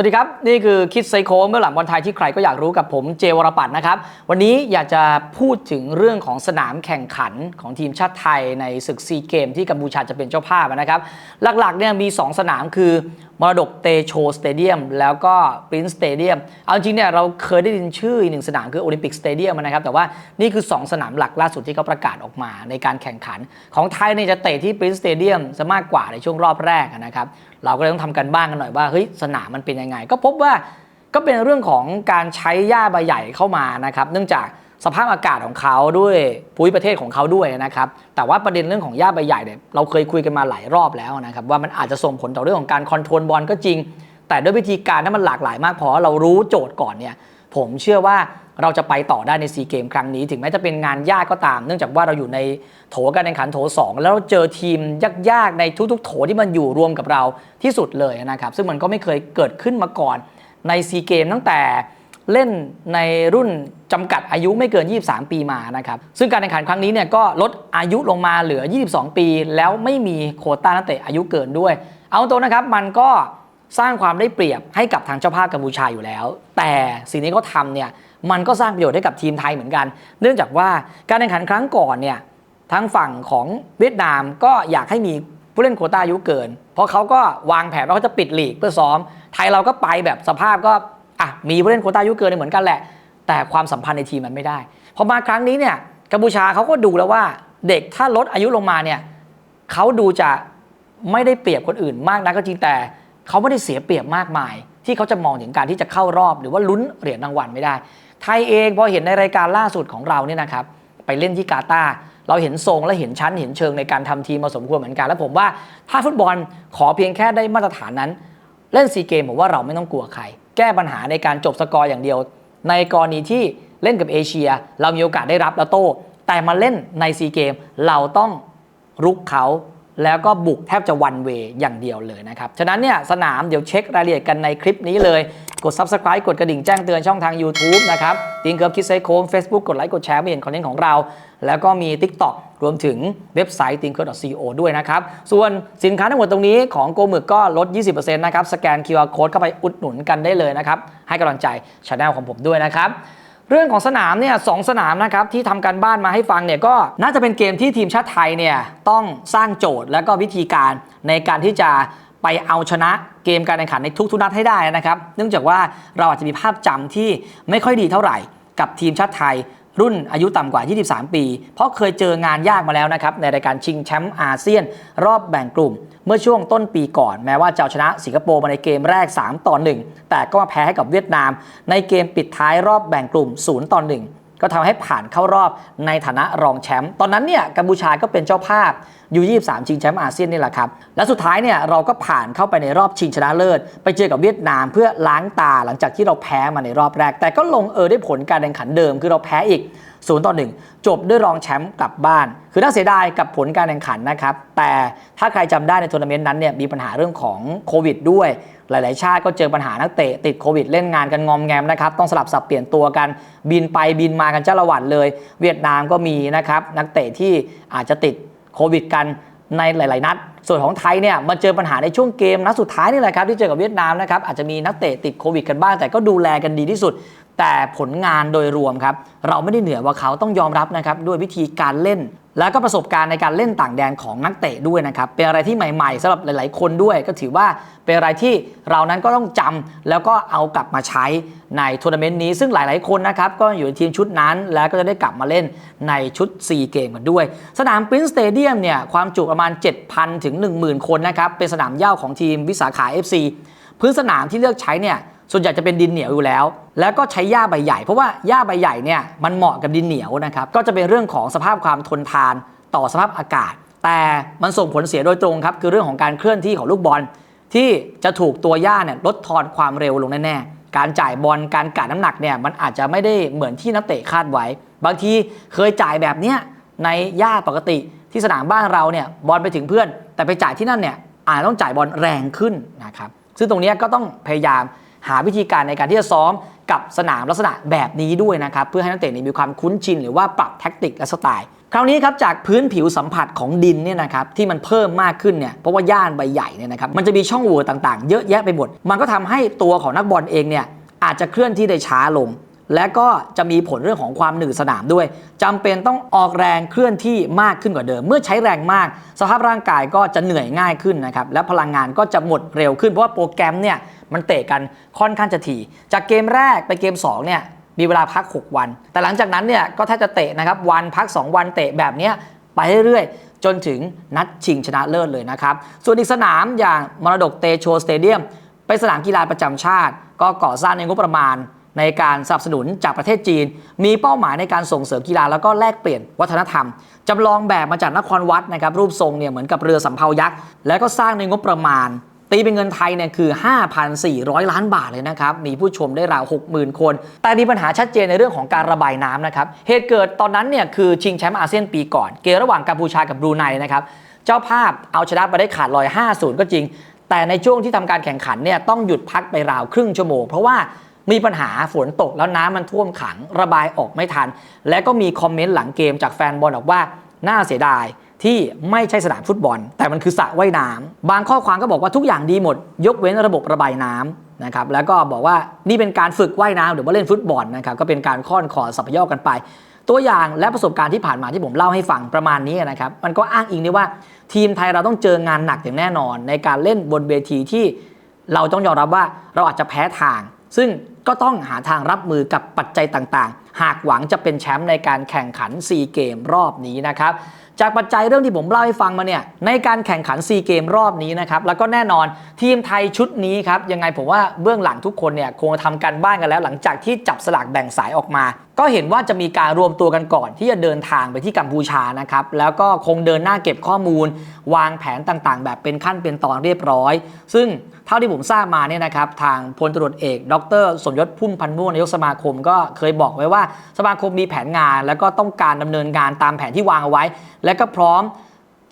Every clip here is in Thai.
วัสดีครับ นี่คือคิดไซโคเมื่อหลังบอลไทยที่ใครก็อยากรู้กับผมเจวรปัตรนะครับ วันนี้อยากจะพูดถึงเรื่องของสนามแข่งขันของทีมชาติไทยในศึกซีเกมที่กัมพูชาจะเป็นเจ้าภาพนะครับ หลักๆเนี่ยมี 2 สนามคือมรดกเตโชสเตเดียมแล้วก็ปรินซ์สเตเดียมเอาจริงเนี่ยเราเคยได้ยินชื่ออีกหนึ่งสนามคือโอลิมปิกสเตเดียมนะครับ แต่ว่านี่คือ 2 สนามหลักล่าสุดที่เขาประกาศออกมาในการแข่งขัน ของไทยเนี่ยจะเตะที่ปรินซ์สเตเดียมซะมากกว่าในช่วงรอบแรกนะครับ เราก็เลยต้องทำกันบ้างกันหน่อยว่าเฮ้ยสนามมันเป็นยังไง ก็พบว่าก็เป็นเรื่องของการใช้หญ้าใบใหญ่เข้ามานะครับ เนื่องจากสภาพอากาศของเขาด้วยภูมิประเทศของเขาด้วยนะครับ แต่ว่าประเด็นเรื่องของหญ้าใบใหญ่เนี่ยเราเคยคุยกันมาหลายรอบแล้วนะครับ ว่ามันอาจจะส่งผลต่อเรื่องของการคอนโทรลบอลก็จริง แต่ด้วยวิธีการที่มันหลากหลายมากพอเรารู้โจทย์ก่อนเนี่ยผมเชื่อว่า เราจะไปต่อได้ในซีเกมครั้งนี้ ถึงแม้จะเป็นงานยากก็ตาม เนื่องจากว่าเราอยู่ในโถการแข่งขันโถ 2 แล้วเราเจอทีมยากๆ ในทุกๆ โถที่มันอยู่รวมกับเราที่สุดเลยนะครับซึ่งมันก็ไม่เคยเกิดขึ้นมาก่อนในซีเกมตั้งแต่เล่นในรุ่นจำกัดอายุไม่เกิน 23 ปีมานะครับ ซึ่งการแข่งขันครั้งนี้เนี่ยก็ลดอายุลงมาเหลือ 22 ปี แล้วไม่มีโควต้านักเตะอายุเกินด้วย เอาตัวนะครับมันก็ สร้างความได้เปรียบให้กับทางเจ้าภาพกัมพูชาอยู่แล้ว แต่สิ่งนี้เขาทำเนี่ยมันก็สร้างประโยชน์ให้กับทีมไทยเหมือนกัน เนื่องจากว่าการแข่งขันครั้งก่อนเนี่ยทางฝั่งของเวียดนามก็อยากให้มีผู้เล่นโคต้าอายุเกิน เพราะเขาก็วางแผนว่าเขาจะปิดลีกเพื่อซ้อม ไทยเราก็ไปแบบสภาพก็อะมีผู้เล่นโคต้าอายุเกินเหมือนกันแหละ แต่ความสัมพันธ์ในทีมมันไม่ได้พอมาครั้งนี้เนี่ยกัมพูชาเขาก็ดูแล้วว่าเด็กถ้าลดอายุลงมาเนี่ยเขาดูจะไม่ได้เปรียบคนอื่นมากนักก็จริงแต่ เขาไม่ได้เสียเปรียบมากมาย ที่เขาจะมองถึงการที่จะเข้ารอบ หรือว่าลุ้นเหรียญรางวัลไม่ได้ ไทยเองพอเห็นในรายการล่าสุดของเราเนี่ยนะครับไปเล่นที่กาตาเราเห็นทรงและเห็นชั้นเห็นเชิงในการทำทีมมาสมควรเหมือนกัน แล้วผมว่าถ้าฟุตบอลขอเพียงแค่ได้มาตรฐานนั้น เล่นซีเกมผมว่าเราไม่ต้องกลัวใคร แก้ปัญหาในการจบสกอร์อย่างเดียว ในกรณีที่เล่นกับเอเชีย เรามีโอกาสได้รับแล้วโต้แต่มาเล่นในซีเกมเราต้องรุกเขา แล้วก็บุกแทบจะวันเวอย่างเดียวเลยนะครับ ฉะนั้นเนี่ยสนามเดี๋ยวเช็ครายละเอียดกันในคลิปนี้เลย กด Subscribe กดกระดิ่งแจ้งเตือนช่องทาง YouTube นะครับติงเกิร์ฟคิดไซโคม Facebook กดไลค์กดแชร์ไม่เห็นคอนเทนต์ของเรา แล้วก็มี TikTok รวมถึงเว็บไซต์ t h i n k e r c o ด้วยนะครับ ส่วนสินค้าทั้งหมดตรงนี้ของโกมึกก็ลด 20%นะครับ สแกน QR Code เข้าไปอุดหนุนกันได้เลยนะครับ ให้กำลังใจช anel ของผมด้วยนะครับ เรื่องของสนามเนี่ยสองสนามนะครับที่ทำการบ้านมาให้ฟังเนี่ยก็น่าจะเป็นเกมที่ทีมชาติไทยเนี่ยต้องสร้างโจทย์และก็วิธีการในการที่จะไปเอาชนะเกมการแข่งขันในทุกทุนัดให้ได้นะครับ เนื่องจากว่าเราอาจจะมีภาพจำที่ไม่ค่อยดีเท่าไหร่กับทีมชาติไทย รุ่นอายุต่ำกว่า 23 ปี เพราะเคยเจองานยากมาแล้วนะครับ ในรายการชิงแชมป์อาเซียน รอบแบ่งกลุ่ม เมื่อช่วงต้นปีก่อน แม้ว่าจะชนะสิงคโปร์มาในเกมแรก 3 ต่อ 1 แต่ก็มาแพ้ให้กับเวียดนาม ในเกมปิดท้ายรอบแบ่งกลุ่ม 0 ต่อ 1 ก็ทำให้ผ่านเข้ารอบในฐานะรองแชมป์ตอนนั้นเนี่ยกัมพูชาก็เป็นเจ้าภาพยู23ชิงแชมป์อาเซียนนี่แหละครับ และสุดท้ายเนี่ยเราก็ผ่านเข้าไปในรอบชิงชนะเลิศ ไปเจอกับเวียดนามเพื่อล้างตาหลังจากที่เราแพ้มาในรอบแรก แต่ก็ลงเออได้ผลการแข่งขันเดิมคือเราแพ้อีก 0ต่อ1จบด้วยรองแชมป์กลับบ้าน คือน่าเสียดายกับผลการแข่งขันนะครับ แต่ถ้าใครจำได้ในทัวร์นาเมนต์นั้นเนี่ยมีปัญหาเรื่องของโควิดด้วย หลาย ๆ ชาติก็เจอปัญหานักเตะติดโควิดเล่นงานกันงอมแงมนะครับ ต้องสลับสับเปลี่ยนตัวกันบินไปบินมากันจ้าละวันเลย เวียดนามก็มีนะครับนักเตะที่อาจจะติดโควิดกันในหลาย ๆ นัด ส่วนของไทยเนี่ยมาเจอปัญหาในช่วงเกมนัดสุดท้ายนี่แหละครับที่เจอกับเวียดนามนะครับอาจจะมีนักเตะติดโควิดกันบ้างแต่ก็ดูแลกันดีที่สุด แต่ผลงานโดยรวมครับ เราไม่ได้เหนือกว่าเขาต้องยอมรับนะครับด้วยวิธีการเล่น แล้วก็ประสบการณ์ในการเล่นต่างแดนของนักเตะด้วยนะครับ เป็นอะไรที่ใหม่ๆสำหรับหลาย ๆ คนด้วย ก็ถือว่าเป็นอะไรที่เรานั้นก็ต้องจำแล้วก็เอากลับมาใช้ในทัวร์นาเมนต์นี้ซึ่งหลาย ๆ คนนะครับก็อยู่ในทีมชุดนั้น แล้วก็จะได้กลับมาเล่นในชุด 4 เกมกันด้วย สนามปรินซ์สเตเดียมเนี่ยความจุประมาณ 7,000 ถึง 10,000 คนนะครับเป็นสนามเย้าของทีมวิสาขา FC พื้นสนามที่เลือกใช้เนี่ยส่วนใหญ่จะเป็นดินเหนียวอยู่แล้ว แล้วก็ใช้หญ้าใบใหญ่ เพราะว่าหญ้าใบใหญ่เนี่ยมันเหมาะกับดินเหนียวนะครับ ก็จะเป็นเรื่องของสภาพความทนทานต่อสภาพอากาศ แต่มันส่งผลเสียโดยตรงครับ คือเรื่องของการเคลื่อนที่ของลูกบอล ที่จะถูกตัวหญ้าเนี่ยลดทอนความเร็วลงแน่ๆ การจ่ายบอลการกัดน้ำหนักเนี่ยมันอาจจะไม่ได้เหมือนที่นักเตะคาดไว้ บางทีเคยจ่ายแบบเนี้ยในหญ้าปกติที่สนามบ้านเราเนี่ยบอลไปถึงเพื่อน แต่ไปจ่ายที่นั่นเนี่ยอาจต้องจ่ายบอลแรงขึ้นนะครับซึ่งตรงนี้ก็ต้องพยายามหาวิธีการในการที่จะซ้อม กับสนามลักษณะแบบนี้ด้วยนะครับ เพื่อให้นักเตะเนี่ยมีความคุ้นชินหรือว่าปรับแท็กติกและสไตล์ คราวนี้ครับจากพื้นผิวสัมผัสของดินเนี่ยนะครับที่มันเพิ่มมากขึ้นเนี่ยเพราะว่าย่านใบใหญ่เนี่ยนะครับมันจะมีช่องโหว่ต่างๆ เยอะแยะไปหมด มันก็ทำให้ตัวของนักบอลเองเนี่ยอาจจะเคลื่อนที่ได้ช้าลง และก็จะมีผลเรื่องของความหนืดสนามด้วยจำเป็นต้องออกแรงเคลื่อนที่มากขึ้นกว่าเดิม เมื่อใช้แรงมาก สภาพร่างกายก็จะเหนื่อยง่ายขึ้นนะครับและพลังงานก็จะหมดเร็วขึ้นเพราะว่าโปรแกรมเนี่ยมันเตะกันค่อนข้างจะถี่ จากเกมแรกไปเกม2เนี่ยมีเวลาพัก 6 วัน แต่หลังจากนั้นเนี่ยก็แทบจะเตะนะครับวันพัก 2 วันเตะแบบนี้ไปเรื่อยๆ จนถึงนัดชิงชนะเลิศเลยนะครับ ส่วนอีกสนามอย่างมรดกเตโชสเตเดียมเป็นสนามกีฬาประจำชาติ ก็ก่อสร้างในงบประมาณ ในการสนับสนุนจากประเทศจีน มีเป้าหมายในการส่งเสริมกีฬาแล้วก็แลกเปลี่ยนวัฒนธรรมจำลองแบบมาจากนครวัดนะครับรูปทรงเนี่ยเหมือนกับเรือสำเภายักษ์แล้วก็สร้างในงบประมาณ ตีเป็นเงินไทยเนี่ยคือ 5,400 ล้านบาทเลยนะครับ มีผู้ชมได้ราว 60,000 คน แต่มีปัญหาชัดเจนในเรื่องของการระบายน้ำนะครับเหตุเกิดตอนนั้นเนี่ยคือชิงแชมป์อาเซียนปีก่อน เกมระหว่างกัมพูชากับบรูไนนะครับเจ้าภาพเอาชนะไปได้ขาดลอย 5-0 ก็จริง แต่ในช่วงที่ทำการแข่งขันเนี่ยต้องหยุดพักไปราวครึ่งชั่วโมงเพราะว่า มีปัญหาฝนตกแล้วน้ำมันท่วมขังระบายออกไม่ทัน และก็มีคอมเมนต์หลังเกมจากแฟนบอลบอกว่าน่าเสียดายที่ไม่ใช่สนามฟุตบอล แต่มันคือสระว่ายน้ำบางข้อความก็บอกว่าทุกอย่างดีหมด ยกเว้นระบบระบายน้ำนะครับแล้วก็บอกว่านี่เป็นการฝึกว่ายน้ำหรือว่าเล่นฟุตบอลนะครับก็เป็นการค่อนคอสัพยอกันไป ตัวอย่างและประสบการณ์ที่ผ่านมาที่ผมเล่าให้ฟังประมาณนี้นะครับมันก็อ้างอิงได้ว่าทีมไทยเราต้องเจองานหนักอย่างแน่นอน ในการเล่นบนเวทีที่เราต้องยอมรับว่าเราอาจจะแพ้ทาง ซึ่งก็ต้องหาทางรับมือกับปัจจัยต่างๆ หากหวังจะเป็นแชมป์ในการแข่งขัน 4 เกมรอบนี้นะครับ จากปัจจัยเรื่องที่ผมเล่าให้ฟังมาเนี่ยในการแข่งขัน4เกมรอบนี้นะครับแล้วก็แน่นอนทีมไทยชุดนี้ครับยังไงผมว่าเบื้องหลังทุกคนเนี่ยคงทำการบ้านกันแล้ว หลังจากที่จับสลากแบ่งสายออกมา ก็เห็นว่าจะมีการรวมตัวกันก่อน ที่จะเดินทางไปที่กัมพูชานะครับแล้วก็คงเดินหน้าเก็บข้อมูล วางแผนต่างๆ แบบเป็นขั้นเป็นตอนเรียบร้อย ซึ่งเท่าที่ผมทราบมาเนี่ยนะครับทางพลตรวจเอก ดร สมยศพุ่มพันธ์ม่วงนายกสมาคม ก็เคยบอกไว้ว่าสมาคมมีแผนงาน แล้วก็ต้องการดำเนินการตามแผนที่วางเอาไว้แและก็พร้อม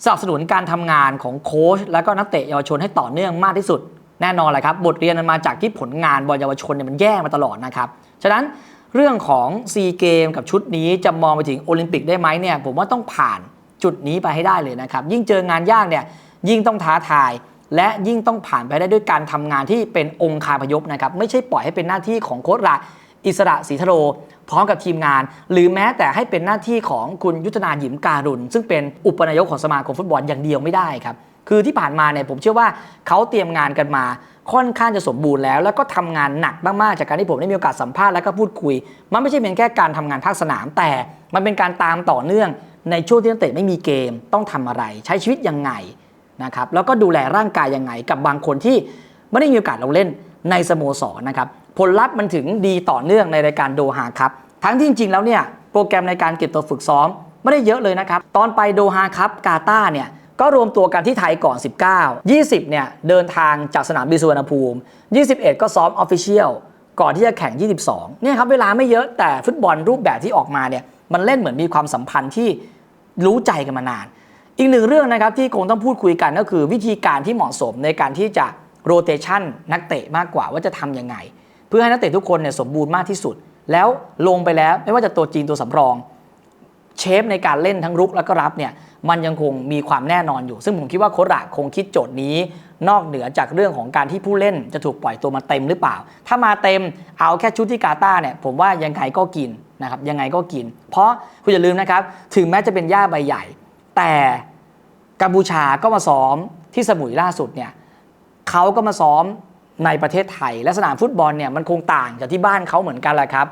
สนับสนุนการทำงานของโค้ชและก็นักเตะเยาวชนให้ต่อเนื่องมากที่สุด แน่นอนแหละครับ บทเรียนมันมาจากที่ผลงานบอลเยาวชนเนี่ยมันแย่มาตลอดนะครับ ฉะนั้นเรื่องของซีเกมกับชุดนี้จะมองไปถึงโอลิมปิกได้ไหมเนี่ยผมว่าต้องผ่านจุดนี้ไปให้ได้เลยนะครับ ยิ่งเจองานยากเนี่ยยิ่งต้องท้าทาย และยิ่งต้องผ่านไปได้ด้วยการทำงานที่เป็นองค์คาพยพนะครับไม่ใช่ปล่อยให้เป็นหน้าที่ของโค้ชระ อิสระศรีทโร พร้อมกับทีมงาน หรือแม้แต่ให้เป็นหน้าที่ของคุณยุทธนาหยิมการุณ ซึ่งเป็นอุปนายกของสมาคมฟุตบอลอย่างเดียวไม่ได้ครับคือที่ผ่านมาเนี่ยผมเชื่อว่าเขาเตรียมงานกันมาค่อนข้างจะสมบูรณ์แล้ว แล้วก็ทำงานหนักมากๆ จากการที่ผมได้มีโอกาสสัมภาษณ์และก็พูดคุย มันไม่ใช่เพียงแค่การทำงานภาคสนามแต่ มันเป็นการตามต่อเนื่องในช่วงที่นักเตะไม่มีเกมต้องทำอะไร ใช้ชีวิตยังไงนะครับแล้วก็ดูแลร่างกายยังไงกับบางคนที่ไม่ได้มีโอกาสลงเล่นในสโมสรนะครับ ผลลัพธ์มันถึงดีต่อเนื่องในรายการโดฮาครับ ทั้งที่จริงๆแล้วเนี่ยโปรแกรมในการเก็บตัวฝึกซ้อมไม่ได้เยอะเลยนะครับตอนไปโดฮาครับกาตาร์เนี่ยก็รวมตัวกันที่ไทยก่อน 19 20 เนี่ยเดินทางจากสนามบินสุวรรณภูมิ 21 ก็ซ้อมออฟฟิเชียลก่อนที่จะแข่ง 22 เนี่ยครับเวลาไม่เยอะแต่ฟุตบอลรูปแบบที่ออกมาเนี่ยมันเล่นเหมือนมีความสัมพันธ์ที่รู้ใจกันมานาน อีกหนึ่งเรื่องนะครับที่คงต้องพูดคุยกันก็คือวิธีการที่เหมาะสมในการที่จะโรเตชันนักเตะมากกว่าว่าจะทำยังไง เพื่อให้นักเตะทุกคนเนี่ยสมบูรณ์มากที่สุด แล้วลงไปแล้วไม่ว่าจะตัวจริงตัวสำรอง เชฟในการเล่นทั้งรุกแล้วก็รับเนี่ยมันยังคงมีความแน่นอนอยู่ ซึ่งผมคิดว่าโค้ชระคงคิดโจทย์นี้ นอกเหนือจากเรื่องของการที่ผู้เล่นจะถูกปล่อยตัวมาเต็มหรือเปล่า ถ้ามาเต็มเอาแค่ชุดที่กาตาร์เนี่ยผมว่ายังไงก็กินนะครับยังไงก็กิน เพราะคุณอย่าลืมนะครับถึงแม้จะเป็นหญ้าใบใหญ่ แต่กัมพูชาก็มาซ้อมที่สมุยล่าสุดเนี่ยเขาก็มาซ้อม ในประเทศไทย และสนามฟุตบอลเนี่ยมันคงต่างจากที่บ้านเขาเหมือนกันแหละครับ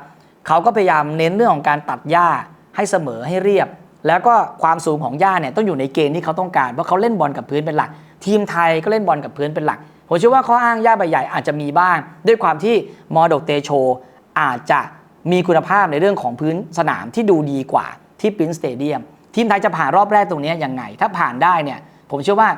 เขาก็พยายามเน้นเรื่องของการตัดหญ้าให้เสมอให้เรียบ แล้วก็ความสูงของหญ้าเนี่ยต้องอยู่ในเกณฑ์ที่เขาต้องการเพราะเขาเล่นบอลกับพื้นเป็นหลัก ทีมไทยก็เล่นบอลกับพื้นเป็นหลักผมเชื่อว่าข้ออ้างหญ้าใบใหญ่อาจจะมีบ้าง ด้วยความที่มอดกเตโช อาจจะมีคุณภาพในเรื่องของพื้นสนามที่ดูดีกว่าที่ปรินสเตเดียมทีมไทยจะผ่านรอบแรกตรงนี้ยังไง ถ้าผ่านได้เนี่ยผมเชื่อว่า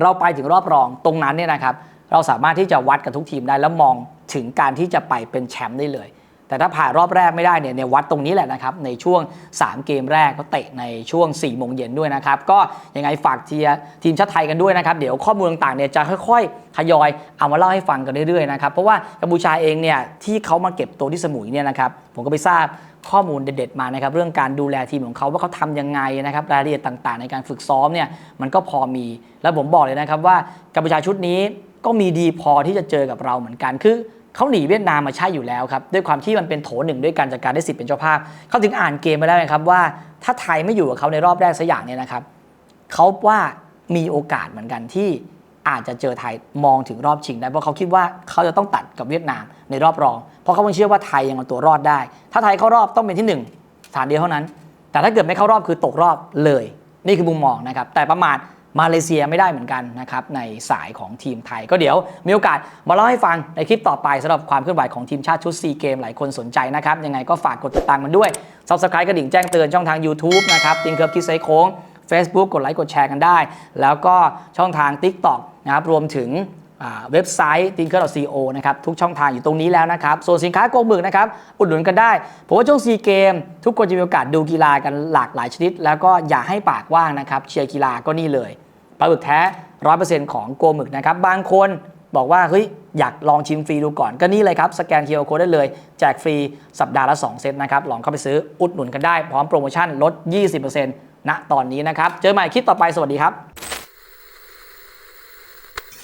เราไปถึงรอบรองตรงนั้นเนี่ยนะครับ เราสามารถที่จะวัดกับทุกทีมได้แล้วมองถึงการที่จะไปเป็นแชมป์ได้เลย แต่ถ้าผ่านรอบแรกไม่ได้เนี่ยในวัดตรงนี้แหละนะครับ ในช่วง 3 เกมแรกก็เตะในช่วง4โมงเย็นด้วยนะครับ ก็ยังไงฝากเชียร์ทีมชาติไทยกันด้วยนะครับ เดี๋ยวข้อมูลต่างๆเนี่ยจะค่อยๆทยอยเอามาเล่าให้ฟังกันเรื่อยๆนะครับเพราะว่ากัมพูชาเองเนี่ยที่เขามาเก็บตัวที่สมุยเนี่ยนะครับผมก็ไปทราบข้อมูลเด็ดๆมานะครับเรื่องการดูแลทีมของเขาว่าเขาทำยังไงนะครับรายละเอียดต่างๆ ในการฝึกซ้อมเนี่ยมันก็พอมี แล้วผมบอกเลยนะครับว่ากัมพูชาชุดนี้ ก็มีดีพอที่จะเจอกับเราเหมือนกัน คือเขาหนีเวียดนามมาใช่อยู่แล้วครับ ด้วยความที่มันเป็นโถหนึ่งด้วยกันจากการได้สิทธิ์เป็นเจ้าภาพ เขาถึงอ่านเกมมาได้เลยครับว่าถ้าไทยไม่อยู่กับเขาในรอบแรกสักอย่างเนี่ยนะครับเขาว่ามีโอกาสเหมือนกันที่อาจจะเจอไทยมองถึงรอบชิงได้เพราะเขาคิดว่าเขาจะต้องตัดกับเวียดนามในรอบรอง เพราะเขาเชื่อว่าไทยยังเอาตัวรอดได้ ถ้าไทยเข้ารอบต้องเป็นที่หนึ่งฐานเดียวเท่านั้น แต่ถ้าเกิดไม่เข้ารอบคือตกรอบเลย นี่คือมุมมองนะครับแต่ประมาท มาเลเซียไม่ได้เหมือนกันนะครับในสายของทีมไทย ก็เดี๋ยวมีโอกาสมาเล่าให้ฟังในคลิปต่อไปสำหรับความเคลื่อนไหวของทีมชาติชุดซีเกมหลายคนสนใจนะครับ ยังไงก็ฝากกดติดตามมันด้วย subscribe กระดิ่งแจ้งเตือนช่องทาง YouTube นะครับติงเคิร์ฟคิดไซโค้ง Facebook กดไลค์กดแชร์กันได้ แล้วก็ช่องทาง TikTok นะครับรวมถึงเว็บไซต์ tinker.co นะครับ ทุกช่องทางอยู่ตรงนี้แล้วนะครับ ส่วนสินค้าโกหมึกนะครับ อุดหนุนกันได้ ผมว่าช่วงซีเกม ทุกคนจะมีโอกาสดูกีฬากันหลากหลายชนิด แล้วก็อย่าให้ปากว่างนะครับ เชียร์กีฬาก็นี่เลย ลาหมึกแท้ร้อยเปอร์เซ็นต์ของโกหมึกนะครับบางคนบอกว่าเฮ้ยอยากลองชิมฟรีดูก่อนก็นี่เลยครับ สแกน QR Code ได้เลย แจกฟรีสัปดาห์ละ 2 เซตนะครับ ลองเข้าไปซื้ออุดหนุนกันได้ พร้อมโปรโมชั่นลด 20%ณตอนนี้นะครับ เจอใหม่คลิปต่อไปสวัสดีครับ